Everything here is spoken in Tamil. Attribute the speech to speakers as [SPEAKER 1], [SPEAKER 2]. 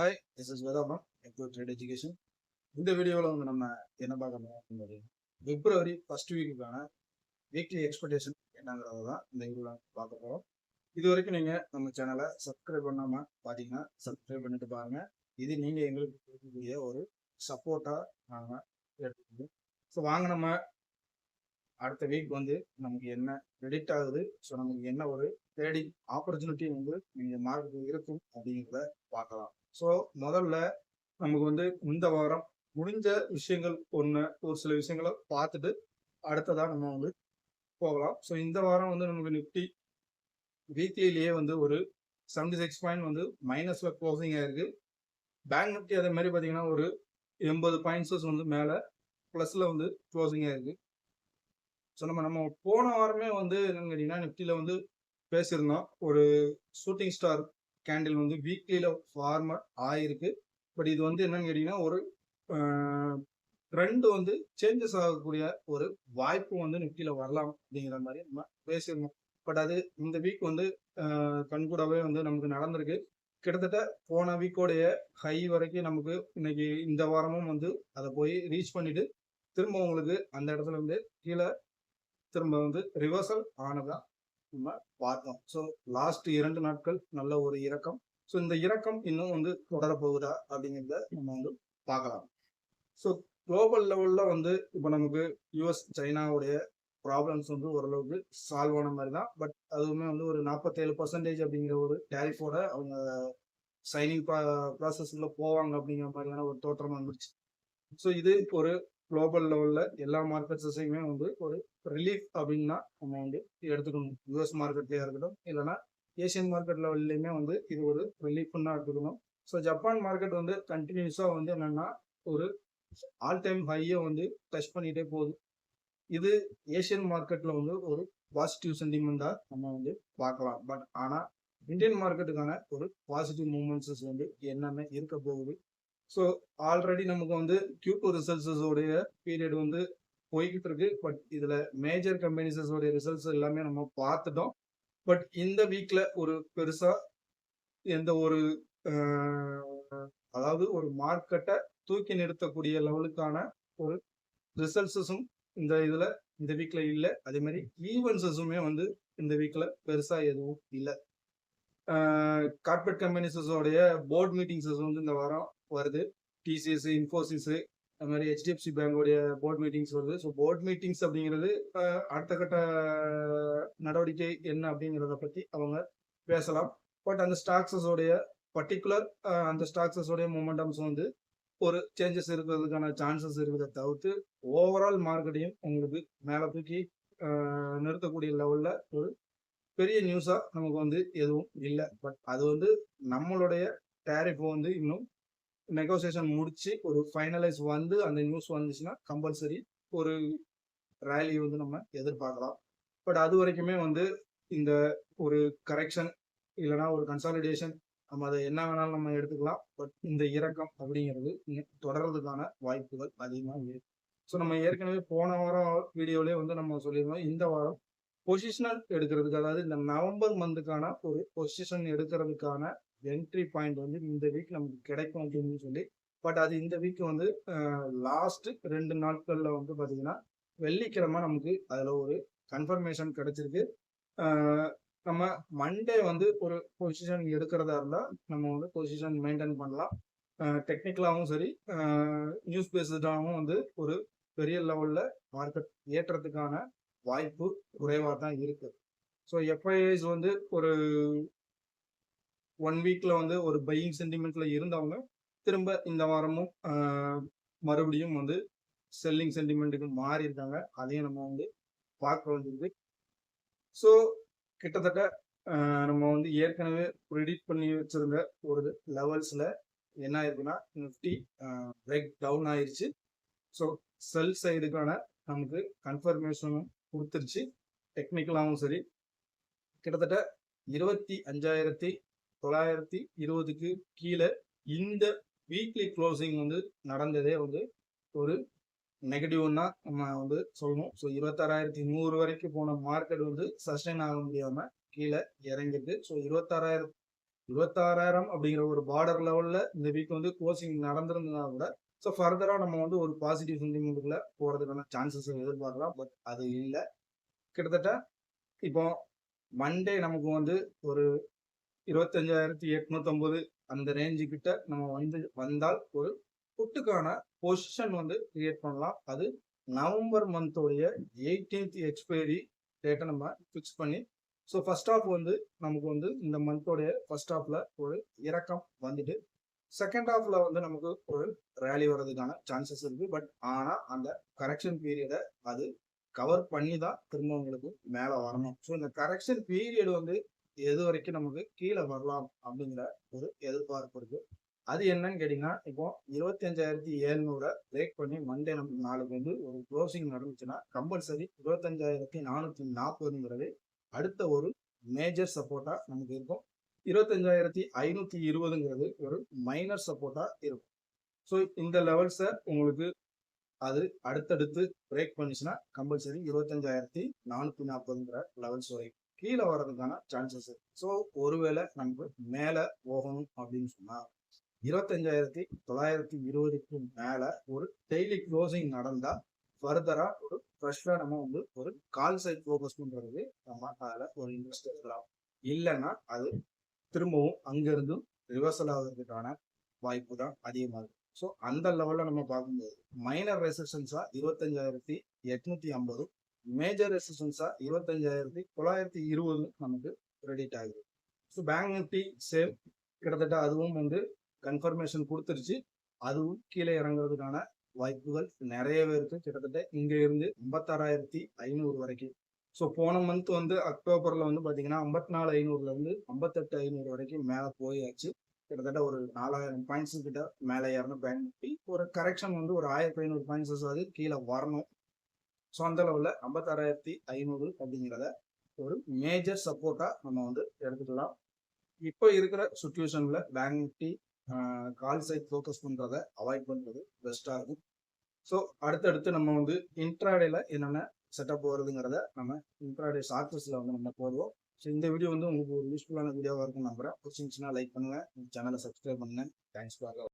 [SPEAKER 1] Hi this is Vedama eco trade education இந்த வீடியோவில் வந்து நம்ம என்ன பார்க்கணும் பிப்ரவரி ஃபர்ஸ்ட் வீக்குக்கான வீக்லி எக்ஸ்பெக்டேஷன் என்னங்கிறத தான் இந்த வீடியோவில் பார்க்க போகிறோம் இது வரைக்கும் நீங்கள் நம்ம சேனலை சப்ஸ்கிரைப் பண்ணாமல் பார்த்தீங்கன்னா சப்ஸ்கிரைப் பண்ணிட்டு பாருங்கள் இது நீங்கள் எங்களுக்கு கொடுக்கக்கூடிய ஒரு சப்போர்ட்டாக நாங்கள் எடுத்துக்கோங்க ஸோ வாங்க நம்ம அடுத்த வீக் வந்து நமக்கு என்ன ப்ரெடிக்ட் ஆகுது? ஸோ நமக்கு என்ன ஒரு ட்ரேடிங் ஆப்பர்ச்சுனிட்டி வந்து நீங்கள் மார்க்கெட்டில் இருக்கும் அப்படிங்கிறத பார்க்கலாம். ஸோ முதல்ல நமக்கு வந்து இந்த வாரம் முடிஞ்ச விஷயங்கள் ஒன்று ஒரு சில விஷயங்களை பார்த்துட்டு அடுத்ததாக நம்ம வந்து போகலாம். ஸோ இந்த வாரம் வந்து நமக்கு நிஃப்டி வீக்லிலேயே வந்து ஒரு செவன்டி சிக்ஸ் பாயிண்ட் வந்து மைனஸில் க்ளோசிங் ஆயிருக்கு. பேங்க் நிஃப்டி அதே மாதிரி பார்த்தீங்கன்னா ஒரு எண்பது பாயிண்ட்ஸஸ் வந்து மேலே ப்ளஸில் வந்து க்ளோசிங் ஆயிருக்கு. ஸோ நம்ம நம்ம போன வாரமே வந்து என்னன்னு கேட்டிங்கன்னா நிஃப்டியில் வந்து பேசியிருந்தோம். ஒரு ஷூட்டிங் ஸ்டார் கேண்டில் வந்து வீக்லியில் ஃபார்மர் ஆயிருக்கு. பட் இது வந்து என்னன்னு கேட்டிங்கன்னா ஒரு ட்ரெண்டு வந்து சேஞ்சஸ் ஆகக்கூடிய ஒரு வாய்ப்பு வந்து நிஃப்டியில் வரலாம் அப்படிங்கிற மாதிரி நம்ம பேசியிருந்தோம். பட் அது இந்த வீக் வந்து கண்கூடவே கண்கூடாவே வந்து நமக்கு நடந்திருக்கு. கிட்டத்தட்ட போன வீக்கோடைய ஹை வரைக்கும் நமக்கு இன்னைக்கு இந்த வாரமும் வந்து அதை போய் ரீச் பண்ணிட்டு திரும்ப உங்களுக்கு அந்த இடத்துல இருந்து கீழே திரும்ப வந்து ரிவர்சல் ஆனதான் நம்ம பார்த்தோம் ஸோ லாஸ்ட் இரண்டு நாட்கள் நல்ல ஒரு இறக்கம் ஸோ இந்த இறக்கம் இன்னும் வந்து தொடரப்போகுதா அப்படிங்கிறத நம்ம வந்து பார்க்கலாம். ஸோ குளோபல் லெவலில் வந்து இப்போ நமக்கு யூஎஸ் சைனாவுடைய ப்ராப்ளம்ஸ் வந்து ஓரளவுக்கு சால்வ் ஆன மாதிரி தான். பட் அதுவுமே வந்து ஒரு நாற்பத்தேழு பர்சன்டேஜ் அப்படிங்கிற ஒரு டேரிஃபோட அவங்க சைனிங் ப்ரா ப்ராசஸ்ல போவாங்க அப்படிங்கிற மாதிரியான ஒரு தோற்றம் வந்துருச்சு. ஸோ இது ஒரு குளோபல் லெவலில் எல்லா மார்க்கெட்ஸையுமே வந்து ஒரு ரிலீஃப் அப்படின்னா நம்ம வந்து எடுத்துக்கணும். யூஎஸ் மார்க்கெட்லேயே இருக்கட்டும் இல்லைன்னா ஏஷியன் மார்க்கெட் லெவல்லையுமே வந்து இது ஒரு ரிலீஃப்னு தான் எடுத்துக்கணும். ஸோ ஜப்பான் மார்க்கெட் வந்து கண்டினியூஸாக வந்து என்னென்னா ஒரு ஆல் டைம் ஹையை வந்து டச் பண்ணிகிட்டே போகுது. இது ஏஷியன் மார்க்கெட்டில் வந்து ஒரு பாசிட்டிவ் சென்டிமெண்ட்டாக நம்ம வந்து பார்க்கலாம். பட் ஆனால் இந்தியன் மார்க்கெட்டுக்கான ஒரு பாசிட்டிவ் மூமெண்ட்ஸஸ் வந்து என்னென்ன இருக்க போகுது ஸோ ஆல்ரெடி நமக்கு வந்து கியூ டூ ரிசல்ட்ஸஸோடைய பீரியட் வந்து போய்கிட்டு இருக்கு. பட் இதில் மேஜர் கம்பெனிஸஸோடைய ரிசல்ட்ஸ் எல்லாமே நம்ம பார்த்துட்டோம். பட் இந்த வீக்கில் ஒரு பெருசாக எந்த ஒரு அதாவது ஒரு மார்க்கெட்டை தூக்கி நிறுத்தக்கூடிய லெவலுக்கான ஒரு ரிசல்ட்ஸஸும் இந்த இதில் இந்த வீக்கில் இல்லை. அதே மாதிரி ஈவெண்ட்ஸஸுமே வந்து இந்த வீக்கில் பெருசாக எதுவும் இல்லை. கார்பரேட் கம்பெனிஸஸோடைய போர்ட் மீட்டிங்ஸஸ் வந்து இந்த வாரம் வருது. டிசிஎஸ் இன்ஃபோசிஸ் அது மாதிரி ஹெச்டிஎஃப்சி பேங்கோடைய போர்ட் மீட்டிங்ஸ் வருது. ஸோ போர்ட் மீட்டிங்ஸ் அப்படிங்கிறது அடுத்த கட்ட நடவடிக்கை என்ன அப்படிங்கிறத பற்றி அவங்க பேசலாம். பட் அந்த ஸ்டாக்ஸஸோடைய பர்டிகுலர் அந்த ஸ்டாக்ஸஸோடைய மூமெண்டம்ஸ் வந்து ஒரு சேஞ்சஸ் இருக்கிறதுக்கான சான்சஸ் இருக்கிறத தவிர்த்து ஓவரால் மார்க்கெட்டையும் உங்களுக்கு மேலே தூக்கி நிறுத்தக்கூடிய லெவலில் ஒரு பெரிய நியூஸாக நமக்கு வந்து எதுவும் இல்லை. பட் அது வந்து நம்மளுடைய டேரிஃப் வந்து இன்னும் நெகோசியேஷன் முடிச்சு ஒரு ஃபைனலைஸ் வந்து அந்த நியூஸ் வந்துச்சுன்னா கம்பல்சரி ஒரு ரேலி வந்து நம்ம எதிர்பார்க்கலாம். பட் அது வரைக்குமே வந்து இந்த ஒரு கரெக்ஷன் இல்லைனா ஒரு கன்சாலிடேஷன் நம்ம அதை என்ன வேணாலும் நம்ம எடுத்துக்கலாம். பட் இந்த இறக்கம் அப்படிங்கிறது தொடர்றதுக்கான வாய்ப்புகள் அதிகமாக இருக்கு. ஸோ நம்ம ஏற்கனவே போன வாரம் வீடியோலேயே வந்து நம்ம சொல்லியிருந்தோம் இந்த வாரம் பொசிஷனல் எடுக்கிறதுக்கு அதாவது இந்த நவம்பர் மந்த்துக்கான ஒரு பொசிஷன் எடுக்கிறதுக்கான என்ட்ரி பாயிண்ட் வந்து இந்த வீக் நமக்கு கிடைக்கும் அப்படின்னு சொல்லி பட் அது இந்த வீக் வந்து லாஸ்ட் ரெண்டு நாட்களில் வந்து பார்த்தீங்கன்னா வெள்ளிக்கிழமை நமக்கு அதில் ஒரு கன்ஃபர்மேஷன் கிடைச்சிருக்கு. நம்ம மண்டே வந்து ஒரு பொசிஷன் எடுக்கிறதா இருந்தால் நம்ம வந்து பொசிஷன் மெயின்டைன் பண்ணலாம். டெக்னிக்கலாகவும் சரி நியூஸ் பேஸ்டாகவும் வந்து ஒரு பெரிய லெவலில் மார்க்கெட் ஏற்றத்துக்கான வாய்ப்பு குறைவாக தான் இருக்குது ஸோ எஃப்ஐஐஸ் வந்து ஒரு ஒன் வீக்ல வந்து ஒரு பையிங் சென்டிமெண்ட்ல இருந்தவங்க திரும்ப இந்த வாரமும் மறுபடியும் வந்து செல்லிங் சென்டிமெண்ட்டுக்கு மாறி இருக்காங்க. அதையும் நம்ம வந்து பார்க்க வேண்டியது. ஸோ கிட்டத்தட்ட நம்ம வந்து ஏற்கனவே ப்ரிடிக்ட் பண்ணி வச்சிருந்த ஒரு லெவல்ஸில் என்ன ஆயிருக்குன்னா நிஃப்டி பிரேக் டவுன் ஆயிடுச்சு ஸோ செல் சைடுக்கான நமக்கு கன்ஃபர்மேஷனும் கொடுத்துருச்சு. டெக்னிக்கலாகவும் சரி. கிட்டத்தட்ட இருபத்தி அஞ்சாயிரத்தி தொள்ளாயிரத்தி இருபதுக்கு கீழே இந்த வீக்லி க்ளோசிங் வந்து நடந்ததே வந்து ஒரு நெகட்டிவ்னா நம்ம வந்து சொல்லணும். ஸோ இருபத்தாறாயிரத்தி நூறு வரைக்கும் போன மார்க்கெட் வந்து சஸ்டைன் ஆக முடியாமல் கீழே இறங்கிருக்கு ஸோ இருபத்தாறாயிரம் இருபத்தாறாயிரம் அப்படிங்கிற ஒரு பார்டர் லெவலில் இந்த வீக் வந்து க்ளோசிங் நடந்திருந்தா கூட ஸோ ஃபர்தராக நம்ம வந்து ஒரு பாசிட்டிவ் சென்டிமெண்ட்டுக்குள்ள போகிறதுக்கான சான்சஸ் எதிர்பார்க்கலாம். பட் அது இல்லை. கிட்டத்தட்ட இப்போ மண்டே நமக்கு வந்து ஒரு இருபத்தஞ்சாயிரத்தி எட்நூத்தொம்பது அந்த ரேஞ்சு கிட்ட நம்ம வந்து வந்தால் ஒரு புட்டுக்கான பொசிஷன் வந்து கிரியேட் பண்ணலாம். அது நவம்பர் மந்தோடைய எயிட்டீன்த் எக்ஸ்பைரி டேட்டை நம்ம ஃபிக்ஸ் பண்ணி ஸோ ஃபர்ஸ்ட் ஆஃப் வந்து நமக்கு வந்து இந்த மந்தோடைய ஃபர்ஸ்ட் ஆஃபில் ஒரு இறக்கம் வந்துட்டு செகண்ட் ஹாஃப்ல வந்து நமக்கு ஒரு ரேலி வர்றதுக்கான சான்சஸ் இருக்கு. பட் ஆனா அந்த கரெக்ஷன் பீரியடை அது கவர் பண்ணி தான் திரும்ப உங்களுக்கு மேலே வரணும். ஸோ இந்த கரெக்ஷன் பீரியட் வந்து எது வரைக்கும் நமக்கு கீழே வரலாம் அப்படிங்கிற ஒரு எதிர்பார்ப்பு இருக்கு. அது என்னன்னு கேட்டீங்கன்னா இப்போ இருபத்தி அஞ்சாயிரத்தி எழுநூறை பிரேக் பண்ணி மண்டே நம்ம நாளுக்கு வந்து ஒரு க்ளோசிங் நடந்துச்சுன்னா கம்பல்சரி இருபத்தஞ்சாயிரத்தி நானூற்றி நாற்பதுங்கிறது அடுத்த ஒரு மேஜர் சப்போர்ட்டா நமக்கு இருக்கும். இருபத்தஞ்சாயிரத்தி ஐநூத்தி இருபதுங்கிறது ஒரு மைனர் சப்போர்ட்டா இருக்கும். ஸோ இந்த லெவல்ஸை உங்களுக்கு அது அடுத்தடுத்து பிரேக் பண்ணிச்சுன்னா கம்பல்சரி இருபத்தஞ்சாயிரத்தி நானூத்தி நாற்பதுங்கிற லெவல்ஸ் வரைக்கும். கீழே வர்றதுக்கான சான்சஸ் ஸோ ஒருவேளை நமக்கு மேலே போகணும் அப்படின்னு சொன்னால் இருபத்தஞ்சாயிரத்தி தொள்ளாயிரத்தி இருபதுக்கு மேலே ஒரு டெய்லி க்ளோசிங் நடந்தால் ஃபர்தராக ஒரு ஃப்ரெஷ்ஷாக நம்ம வந்து ஒரு கால் சைட் ஃபோக்கஸ் பண்றதுக்கு நம்ம அதில் ஒரு இன்ட்ரெஸ்ட் எடுக்கலாம். இல்லைன்னா அது திரும்பவும் அங்கேருந்தும் ரிவர்சல் ஆகிறதுக்கான வாய்ப்பு தான் அதிகமாக இருக்குது ஸோ அந்த லெவலில் நம்ம பார்க்கும்போது மைனர் ரெசிஸ்டன்ஸாக இருபத்தஞ்சாயிரத்தி எட்நூத்தி ஐம்பது மேஜர் ரெசிஸ்டன்ஸா இருபத்தஞ்சாயிரத்தி தொள்ளாயிரத்தி இருபது நமக்கு கிரெடிட் ஆகுது. ஸோ பேங்க் நிஃப்டி சேம் கிட்டத்தட்ட அதுவும் வந்து கன்ஃபர்மேஷன் கொடுத்துருச்சு. அதுவும் கீழே இறங்குறதுக்கான வாய்ப்புகள் நிறையவே இருக்கு. கிட்டத்தட்ட இங்க இருந்து ஐம்பத்தாறாயிரத்தி ஐநூறு வரைக்கும். ஸோ போன மந்த் வந்து அக்டோபர்ல வந்து பாத்தீங்கன்னா ஐம்பத்தி நாலு ஐநூறுல இருந்து ஐம்பத்தெட்டு ஐநூறு வரைக்கும் மேலே போயாச்சு. கிட்டத்தட்ட ஒரு நாலாயிரம் பாயிண்ட்ஸ் கிட்ட மேலே ஏறணும். பேங்க் நிஃப்டி ஒரு கரெக்ஷன் வந்து ஒரு ஆயிரத்தி ஐநூறு பாயிண்ட்ஸ் அது கீழே வரணும். ஸோ அந்த லெவலில் ஐம்பத்தாறாயிரத்தி ஐநூறு அப்படிங்கிறத ஒரு மேஜர் சப்போர்ட்டாக நம்ம வந்து எடுத்துக்கலாம். இப்போ இருக்கிற சுச்சுவேஷனில் bank Nifty call side focus பண்ணுறத அவாய்ட் பண்ணுறது பெஸ்ட்டாக இருக்கும். ஸோ அடுத்தடுத்து நம்ம வந்து இன்ட்ராடேல என்னென்ன செட்டப் வருதுங்கிறத நம்ம இன்ட்ராடே ஷார்ட்ஸில் வந்து நம்ம போடுவோம். ஸோ இந்த வீடியோ வந்து உங்களுக்கு ஒரு யூஸ்ஃபுல்லான வீடியோவாக இருக்கும் நம்புறேன். பிடிச்சிருந்துச்சுன்னா லைக் பண்ணுங்கள் சேனலை சப்ஸ்கிரைப் பண்ணுங்கள் தேங்க்ஸ் ஃபார்